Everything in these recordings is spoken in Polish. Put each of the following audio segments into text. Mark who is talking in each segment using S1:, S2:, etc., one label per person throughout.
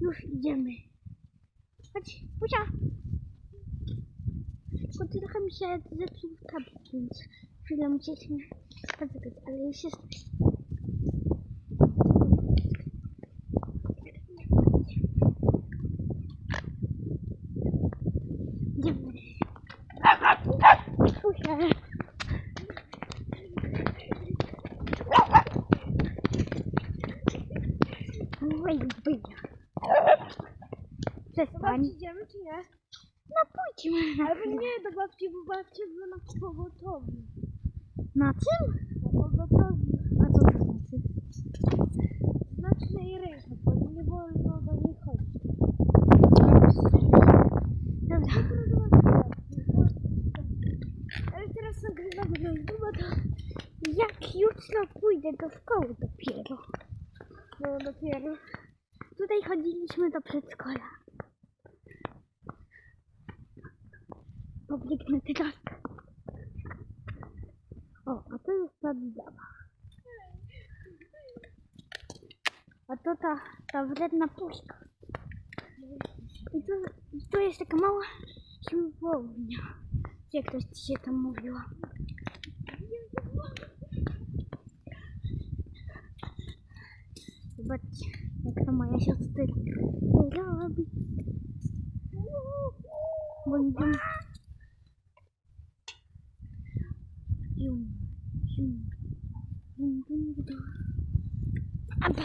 S1: Już idziemy. Chodź, Pusia. Tylko trochę mi się zepsuł tablet, więc chwilę musieliśmy poczekać, ale już jest. Idziemy. Pusia. Wyja. Przestań.
S2: idziemy czy nie?
S1: No pójdźmy na
S2: Albo
S1: chwilę.
S2: nie, do babci, bo babcia była na pogotowiu.
S1: Na czym?
S2: Na pogotowiu.
S1: A co to znaczy?
S2: Znaczy na jej rękę, bo nie wolno do niej chodzić.
S1: Dobra.
S2: Ale teraz nagrywamy na YouTube, to
S1: Jak jutro pójdę do szkoły dopiero.
S2: no dopiero.
S1: Chodziliśmy do przedszkola. Pobiegnę teraz. O, a to jest ta widawa. A to ta, ta wredna puszka. I tu, i tu jest taka mała siłownia. Jak ktoś ci się tam mówiła. Zobaczcie, Это моя сейчас дыра. Дыра Вон дым. Юм. Юм. Дым, дым, дым. Апа.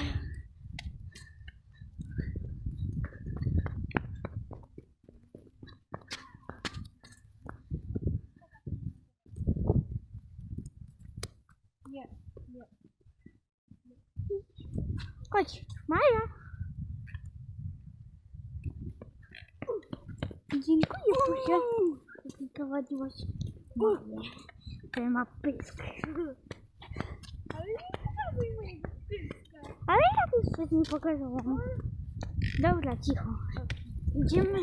S2: Нет, нет. нет.
S1: Chodź, Maja. Dziękuję, Pusia, że prowadziłaś Maję, która ma pysk.
S2: Ale nie mojego pyska.
S1: Ale ja coś nie pokazałam. Dobra, cicho. Idziemy.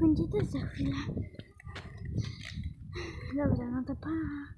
S1: Będzie też za chwilę. Dobra, no to pa.